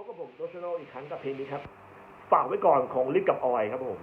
พบกับผมโดสโนอีกครั้งกับเพลงนี้ครับ ฝากไว้ก่อนของลิฟกับออยครับผม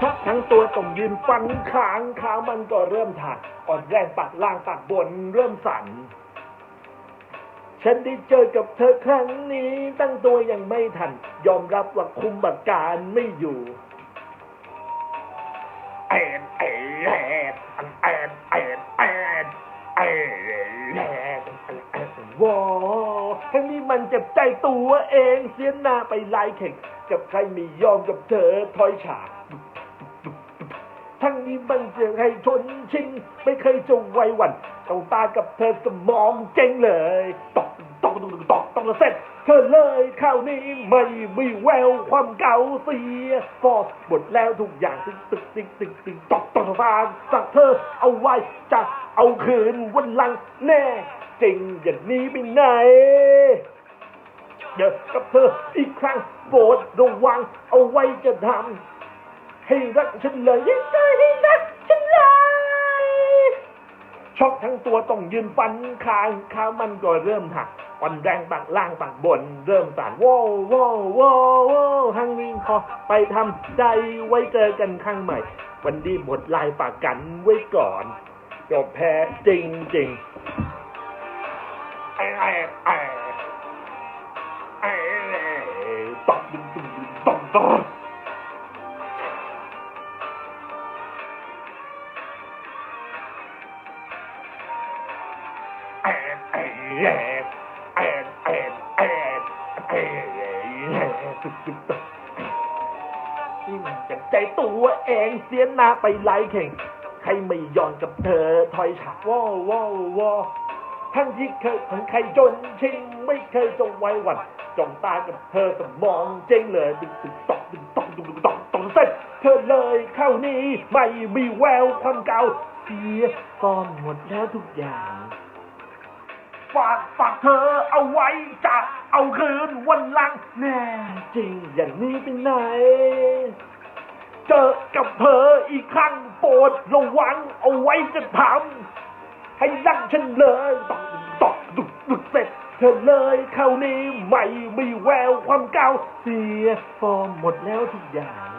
พักทั้งตัวต้องยืนฟันคางข้างมันก็เริ่มถักอ่อนแรงปัดล่างปัดบนเริ่มสั่น ฉันได้เจอกับเธอครั้งนี้ ตั้งตัวยังไม่ทัน ยอมรับว่าคุมบัตรการไม่อยู่แอบแอดแอ็ดเอ็ดเอ็ดเอ็ดเอ็ดเอ็ดวอทั้งนี้มันเจ็บใจตัวเองเสียหน้าไปไล่เข่งกับใครไม่ยอมกับเธอถอยฉาก ทั้งนี้มันเสียงให้ชนชิงไม่เคยจะไว้หวันต้องตากับเธอสมองเจ๊งเลยตอกตอกตอกตอกตอกเสร็จเธอเลยข้าวนี้ไม่มีแววความเก่าเสียฟอสหมดแล้วทุกอย่างตึกตึกตึกตึกตึกตอกตอกฟางสักเธอเอาไว้จะเอาคืนวันหลังแน่จริงอย่างนี้ไปไหนเดี๋ยวกับเธออีกครั้งโปรดระวังเอาไว้จะทำ ให้รักฉันเลยยิ่งได้ให้รักฉันเลยช็อกทั้งตัวต้องยืนฟันคางขามันก็เริ่มหักอ่อนแรงปากล่างปากบน เริ่มสั่นโว้วโว้วโว้วโว้หังวิ่งคอไปทำใจไว้เจอกันข้างใหม่ วันดีหมดลายปากกันไว้ก่อนก็แพ้จริงจริงไอ้ไอ้ไอ้ นี่มันจะใจตัวเองเสียหน้าไปไล่แข่ง ใครไม่ยอมกับเธอถอยฉากว้าวว้าวทั้งที่เคยทั้งใครจนชิงไม่เคยจงไว้หวันจงตากับเธอสมองเจ๊งเลยตึกตึกตอกตึกตอกตึกตึกตอกตอกเสร็จเธอเลยเข้านี้ไม่มีแววความเก่าเสียซ่อนหมดแล้วทุกอย่าง ฝากฝากเธอเอาไว้จะเอาคืนวันหลังแน่จริงอย่างนี้เป็นไหน เจอกับเธออีกครั้งโปรดระวังเอาไว้จะทำให้รักฉันเลยตอกตอกดุกดุกเสร็จเธอเลยเข้านี้ไม่มีแววความเก่าเสียฟอร์มหมดแล้วทุกอย่าง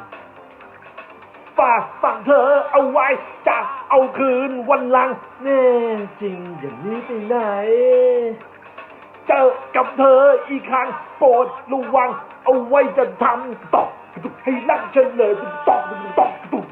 ฝากฝังเธอเอาไว้จะ เอาคืนวันหลัง แน่จริงอย่างนี้ไปไหน เจอกับเธออีกครั้งโปรดระวัง เอาไว้จะทำตอกให้รักฉันเลยตอกตอกตอก